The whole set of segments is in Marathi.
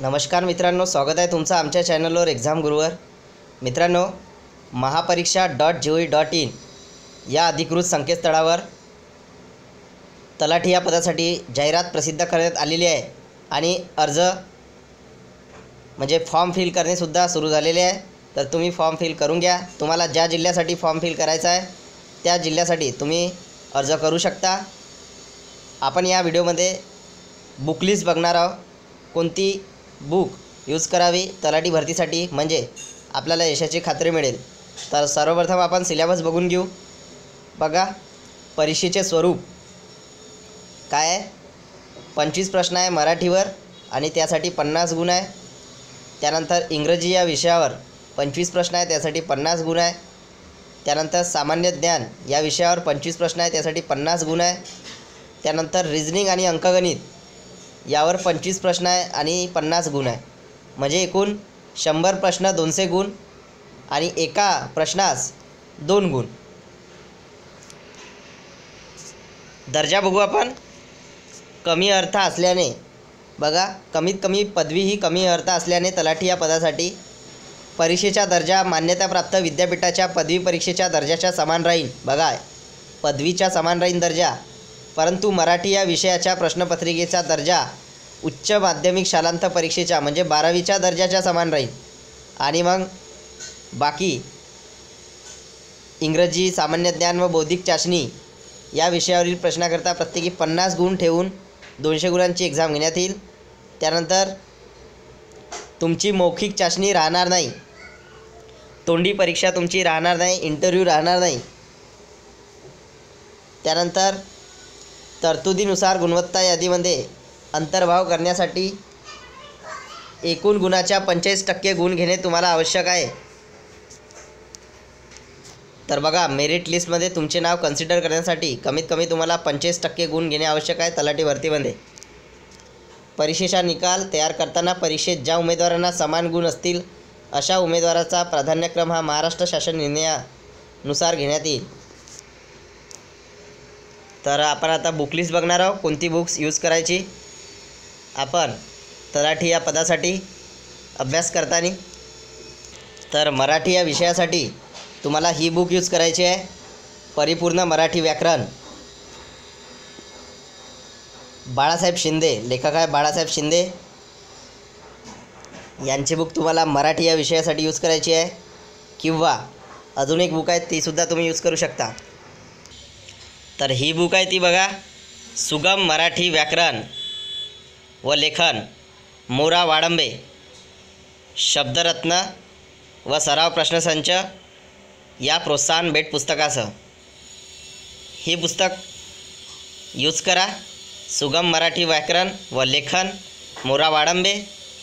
नमस्कार मित्रांनो स्वागत आहे तुमचं आमच्या चॅनलवर एक्झाम गुरुवर मित्रांनो Mahapariksha dot G O dot in या अधिकृत संकेतस्थळावर तलाठी या पदासाठी जाहिरात प्रसिद्ध करण्यात आलेली आहे आणि अर्ज म्हणजे फॉर्म फिल करणेसुद्धा सुरू झालेले आहे. तर तुम्ही फॉर्म फिल करून घ्या. तुम्हाला ज्या जिल्ह्यासाठी फॉर्म फिल करायचा आहे त्या जिल्ह्यासाठी तुम्ही अर्ज करू शकता. आपण या व्हिडिओमध्ये बुकलिस्ट बघणार आहोत. कोणती बुक यूज करावी तलाठी भरतीसाठी म्हणजे आपल्याला यशाची खात्री मिळेल. तर सर्वप्रथम आपण सिलेबस बघून घेऊ. बघा परीक्षेचे स्वरूप. काय आहे? पंचवीस प्रश्न आहे मराठीवर आणि त्यासाठी पन्नास गुण आहे. त्यानंतर इंग्रजी या विषयावर पंचवीस प्रश्न आहे त्यासाठी पन्नास गुण आहे. त्यानंतर सामान्य ज्ञान या विषयावर पंचवीस प्रश्न आहे त्यासाठी पन्नास गुण आहे. त्यानंतर रिझनिंग आणि अंकगणित. यावर पंचवीस प्रश्न आहे आणि पन्नास गुण आहे. म्हणजे एकूण शंभर प्रश्न दोनशे गुण आणि एका प्रश्नास दोन गुण. दर्जा बघू आपण. कमी अर्थ असल्याने बघा कमीत कमी पदवी ही कमी अर्थ असल्याने तलाठी या पदासाठी परीक्षेचा दर्जा मान्यताप्राप्त विद्यापीठाच्या पदवी परीक्षेच्या दर्जाच्या समान राहील. बघा पदवीच्या समान राहील दर्जा परंतु मराठी या विषयाच्या प्रश्नपत्रिकेचा दर्जा उच्च माध्यमिक शालांत परीक्षेच्या म्हणजे बारावीच्या दर्जाच्या समान राहील. आणि मग बाकी इंग्रजी सामान्य ज्ञान व बौद्धिक चाचणी या विषयावरील प्रश्नाकरता प्रत्येकी पन्नास गुण ठेवून दोनशे गुणांची एक्झाम घेण्यात येईल. त्यानंतर तुमची मौखिक चाचणी राहणार नाही. तोंडी परीक्षा तुमची राहणार नाही इंटरव्ह्यू राहणार नाही. त्यानंतर तरतुदीनुसार गुणवत्ता यादीमध्ये अंतर्भाव करण्यासाठी एकूण गुणाच्या पंचेचाळीस टक्के गुण घेणे तुम्हाला आवश्यक आहे. तर बघा मेरिट लिस्टमध्ये तुमचे नाव कन्सिडर करण्यासाठी कमीत कमी तुम्हाला पंचेचाळीस टक्के गुण घेणे आवश्यक आहे तलाठी भरतीमध्ये. परीक्षेचा निकाल तयार करताना परीक्षेत ज्या उमेदवारांना समान गुण असतील अशा उमेदवाराचा प्राधान्यक्रम हा महाराष्ट्र शासन निर्णयानुसार घेण्यात येईल. तर आपण आता बुक लिस्ट बघणार आहोत कोणती बुक्स यूज करायची? आपण तलाठी या पदासाठी अभ्यास करताना तर मराठी या विषयासाठी तुम्हाला ही बुक यूज करायची आहे. परिपूर्ण मराठी व्याकरण. बाळासाहेब शिंदे लेखक आहे बाळासाहेब शिंदे. यांची बुक तुम्हाला मराठी या विषयासाठी यूज करायची आहे. किंवा अजून एक बुक आहे तीसुद्धा तुम्ही यूज करू शकता. तर ही बुक आहे ती बघा सुगम मराठी व्याकरण. व लेखन मोरा वाडंबे शब्दरत्न व सराव प्रश्नसंच या प्रोत्साहन भेट पुस्तकासह. हे पुस्तक यूज करा. सुगम मराठी व्याकरण व लेखन मोरा वाडंबे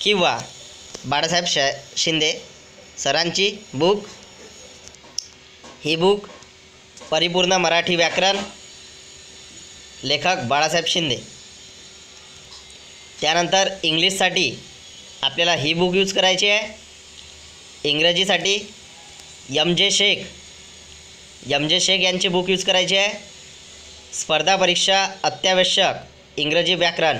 किंवा बाळासाहेब श शिंदे सरांची बुक ही बुक परिपूर्ण मराठी व्याकरण लेखक बाळासाहेब शिंदे. त्यानंतर इंग्लिशसाठी आपल्याला ही बुक यूज करायची आहे. इंग्रजीसाठी यम जे शेख. यम जे शेख यांची बुक यूज करायची आहे. स्पर्धा परीक्षा अत्यावश्यक इंग्रजी व्याकरण.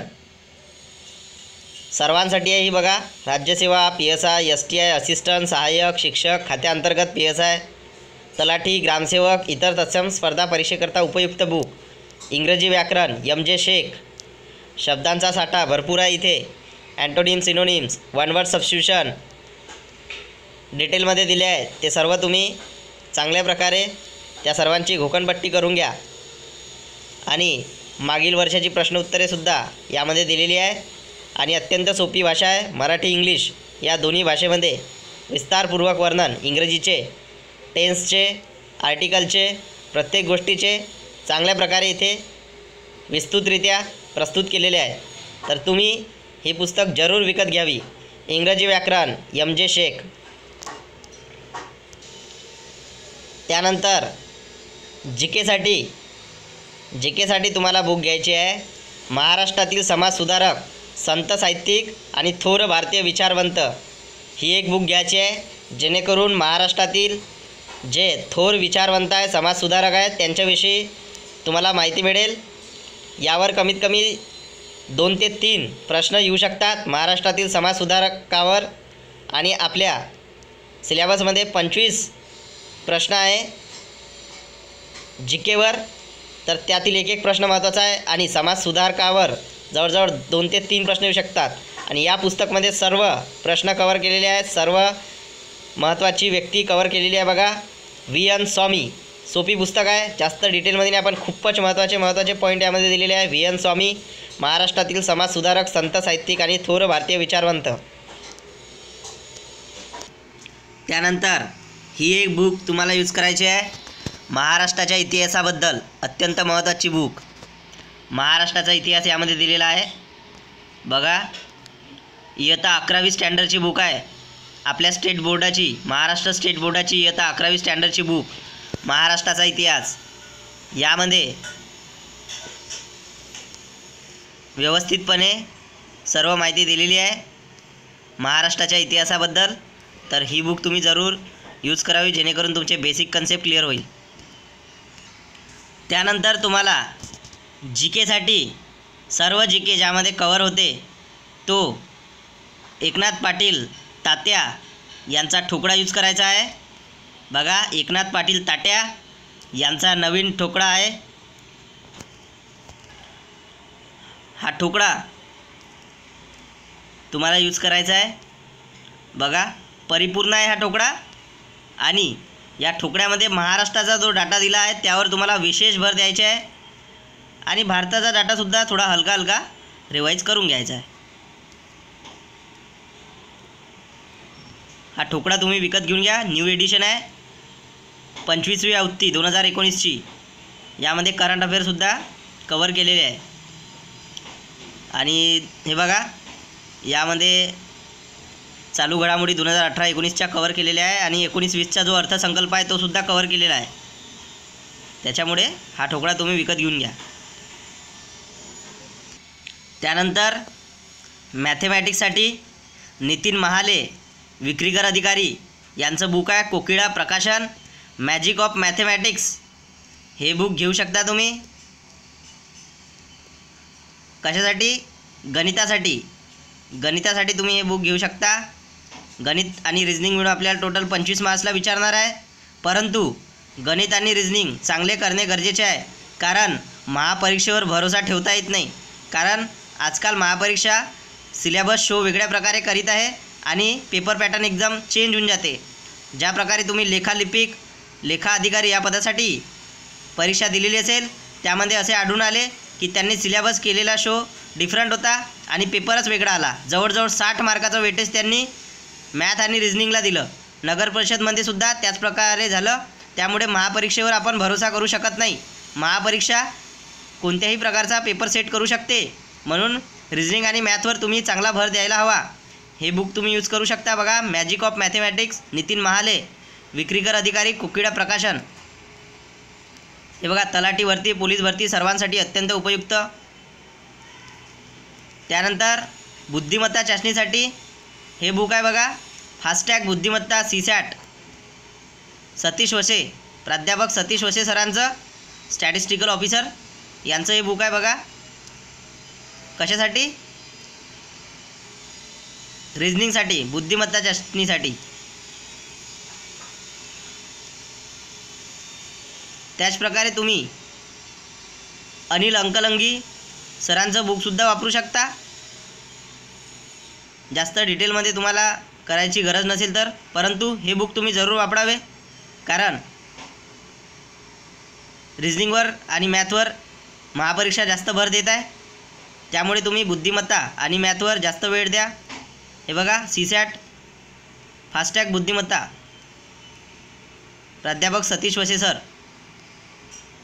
सर्वांसाठी आहे ही बघा. राज्यसेवा P S I S T I assistant सहाय्यक शिक्षक खात्याअंतर्गत पी एस आय तलाठी ग्रामसेवक इतर तत्सम स्पर्धा परीक्षेकरता उपयुक्त बुक इंग्रजी व्याकरण यम जे शेख. शब्दांचा साठा भरपूर आहे इथे. Antonym synonyms one word substitution डिटेलमध्ये दिले आहे. ते सर्व तुम्ही चांगल्या प्रकारे त्या सर्वांची घोकणपट्टी करून घ्या. आणि मागील वर्षाची प्रश्नोत्तरेसुद्धा यामध्ये दिलेली आहे. आणि अत्यंत सोपी भाषा आहे. मराठी इंग्लिश या दोन्ही भाषेमध्ये विस्तारपूर्वक वर्णन. इंग्रजीचे टेन्सचे आर्टिकलचे प्रत्येक गोष्टीचे चांगल्या प्रकारे इथे विस्तृतरित्या प्रस्तुत केलेले आहे. तर तुम्ही हे पुस्तक जरूर विकत घ्यावी. इंग्रजी व्याकरण यम जे शेख. त्यानंतर जी केसाठी जी केसाठी तुम्हाला बुक घ्यायची आहे. महाराष्ट्रातील समाजसुधारक संत साहित्यिक आणि थोर भारतीय विचारवंत. ही एक बुक घ्यायची आहे जेणेकरून महाराष्ट्रातील जे थोर विचारवंत आहे समाजसुधारक आहेत त्यांच्याविषयी तुम्हाला माहिती मिळेल. यावर कमीत कमी दोन ते तीन प्रश्न येऊ शकतात. महाराष्ट्रातील समाजसुधारकावर आणि आपल्या सिलेबसमध्ये पंचवीस प्रश्न आहे. जी केवर तर त्यातील एक एक प्रश्न महत्त्वाचा आहे आणि समाजसुधारकावर जवळजवळ दोन ते तीन प्रश्न येऊ शकतात. आणि या पुस्तकमध्ये सर्व प्रश्न कवर केलेले आहेत. सर्व महत्त्वाची व्यक्ती कवर केलेली आहे बघा. V N Swami. सोपी पुस्तक आहे. जास्त डिटेलमध्ये नाही आपण खूपच महत्त्वाचे महत्त्वाचे पॉईंट यामध्ये दिलेले आहे. व्ही एन स्वामी महाराष्ट्रातील समाजसुधारक संत साहित्यिक आणि थोर भारतीय विचारवंत. त्यानंतर ही एक बुक तुम्हाला यूज करायची आहे. महाराष्ट्राच्या इतिहासाबद्दल अत्यंत महत्त्वाची बुक महाराष्ट्राचा इतिहास यामध्ये दिलेला आहे. बघा इयत्ता अकरावी स्टँडर्डची बुक आहे. आपल्या स्टेट बोर्डाची महाराष्ट्र स्टेट बोर्डाची इयत्ता अकरावी स्टँडर्डची बुक महाराष्ट्राचा इतिहास. यामध्ये व्यवस्थितपणे सर्व माहिती दिलेली आहे. महाराष्ट्राच्या इतिहासाबद्दल. तर ही बुक तुम्ही जरूर यूज करावी जेणेकरून तुमचे बेसिक कन्सेप्ट क्लिअर होईल. त्यानंतर तुम्हाला जी केसाठी सर्व जी के ज्यामध्ये कवर होते तो एकनाथ पाटील तात्या यांचा ठोकळा यूज करायचा आहे. बघा एकनाथ पाटील ताट्या यांचा नवीन ठोकळा आहे. हा ठोकळा तुम्हाला यूज करायचा आहे. बघा परिपूर्ण आहे हा ठोकळा. आणि या ठोकळ्यामध्ये महाराष्ट्राचा जो डाटा दिला आहे त्यावर तुम्हाला विशेष भर द्यायचा आहे. आणि भारताचा डाटासुद्धा थोडा हलका हलका रिवाईज करून घ्यायचा आहे. हा ठोकळा तुम्ही विकत घेऊन घ्या. न्यू एडिशन आहे. पंचवीसवी आवृत्ती दोन हजार एकोणीसची. यामध्ये करंट अफेअरसुद्धा कवर केलेले आहे. आणि हे बघा यामध्ये चालू घडामोडी दोन हजार अठरा एकोणीसच्या कवर केलेल्या आहे आणि एकोणीस वीसचा जो अर्थसंकल्प आहे तो सुद्धा कवर केलेला आहे. त्याच्यामुळे हा ठोकळा तुम्ही विकत घेऊन घ्या. त्यानंतर मॅथेमॅटिक्ससाठी नितीन महाले विक्रीकर अधिकारी यांचं बुक आहे Kokila Prakashan. Magic of mathematics हे बुक घेऊ शकता तुम्ही? कशासाठी? गणितासाठी. गणितासाठी तुम्ही हे बुक घेऊ शकता. गणित आणि रिझनिंग मिळून आपल्याला टोटल पंचवीस मार्क्सला विचारणार आहे. परंतु गणित आणि रिझनिंग चांगले करणे गरजेचे आहे. कारण महापरीक्षेवर भरोसा ठेवता येत नाही. कारण आजकाल महापरीक्षा सिलेबस शो वेगळ्या प्रकारे करीत आहे आणि पेपर पॅटर्न एकदम चेंज होऊन जाते. ज्या प्रकारे तुम्ही लेखालिपिक लेखा अधिकारी या पदासाठी परीक्षा दिलेली असेल. त्यामध्ये असे आढळून आले की त्यांनी सिलेबस केलेला शो डिफरंट होता आणि पेपरच वेगळा आला. जवळजवळ साठ मार्काचं वेटेज त्यांनी मॅथ आणि रिझनिंगला दिलं. नगर परिषदमध्ये सुद्धा त्याच प्रकारे झालं. त्यामुळे महापरीक्षेवर आपण भरोसा करू शकत नाही. महापरीक्षा कोणत्याही प्रकारचा पेपर सेट करू शकते. म्हणून रिझनिंग आणि मॅथवर तुम्ही चांगला भर द्यायला हवा. हे बुक तुम्ही यूज करू शकता बघा. Magic of mathematics Nitin Mahale. विक्रीकर अधिकारी कुकिडा प्रकाशन. हे बघा तलाठी भरती पोलीस भरती सर्वांसाठी अत्यंत उपयुक्त. त्यानंतर बुद्धिमत्ता चाचणीसाठी हे बुक आहे बघा फास्टॅग बुद्धिमत्ता सी सॅट सतीश वसे प्राध्यापक सतीश वसे सरांचं स्टॅटिस्टिकल ऑफिसर यांचं हे बुक आहे बघा. कशासाठी? रिझनिंगसाठी बुद्धिमत्ता चाचणीसाठी. त्याचप्रकारे तुम्ही अनिल अंकलंगी सरांचं बुकसुद्धा वापरू शकता. जास्त डिटेलमध्ये तुम्हाला करायची गरज नसेल तर परंतु हे बुक तुम्ही जरूर वापरावे. कारण रिझनिंगवर आणि मॅथवर महापरीक्षा जास्त भर देत आहे. त्यामुळे तुम्ही बुद्धिमत्ता आणि मॅथवर जास्त वेळ द्या. हे बघा सी सॅट फास्टॅग बुद्धिमत्ता. प्राध्यापक सतीश वसे सर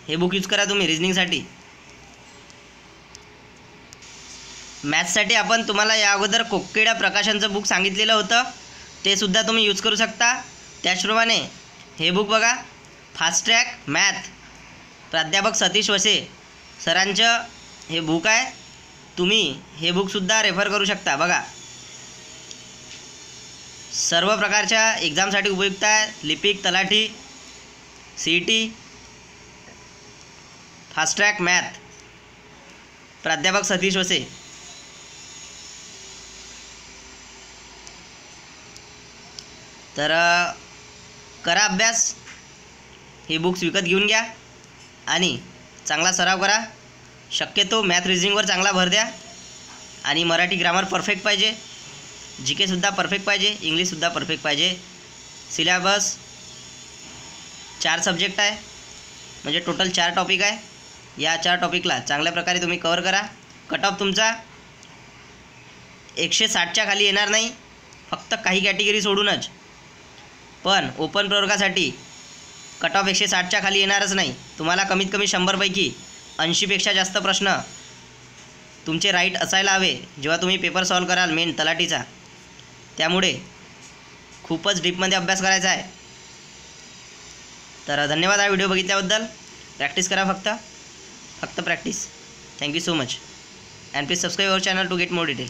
हे बुक यूज करा तुम्ही रिजनिंगसाठी मॅथ्ससाठी आपण तुम्हाला या अगोदर कोकिडा प्रकाशनचं बुक सांगितलेलं होतं. ते सुद्धा तुम्ही यूज करू शकता. त्याचप्रमाणे हे बुक बघा. फास्ट ट्रॅक मॅथ प्राध्यापक सतीश वसे सरांचं हे बुक आहे. तुम्ही हे बुकसुद्धा रेफर करू शकता. बघा. सर्व प्रकारच्या एक्झामसाठी उपयुक्त आहे. लिपिक तलाठी C E T fast track math प्राध्यापक सतीश वसे. तर करा अभ्यास. हे बुक्स विकत घेऊन घ्या. आणि चांगला सराव करा. शक्यतो मॅथ रिझनिंगवर चांगला भर द्या. आणि मराठी ग्रामर परफेक्ट पाहिजे. जी केसुद्धा परफेक्ट पाहिजे. इंग्लिशसुद्धा परफेक्ट पाहिजे. सिलेबस चार सब्जेक्ट आहे. म्हणजे टोटल चार टॉपिक आहे. या चार टॉपिकला चांगल्या प्रकारे तुम्ही कवर करा. कट ऑफ तुमचा. एकशे साठच्या खाली येणार नाही. फक्त काही कॅटेगरी सोडूनच. पण ओपन प्रवर्गासाठी कट ऑफ एकशे साठच्या खाली येणारच नाही. तुम्हाला कमीत कमी शंभरपैकी ऐंशीपेक्षा जास्त प्रश्न तुमचे राईट असायला हवे. जेव्हा तुम्ही पेपर सॉल्व कराल मेन तलाठीचा. त्यामुळे खूपच डीपमध्ये अभ्यास करायचा आहे. तर धन्यवाद हा व्हिडिओ बघितल्याबद्दल. प्रॅक्टिस करा फक्त. फक्त practice thank you so much and please subscribe our channel to get more detail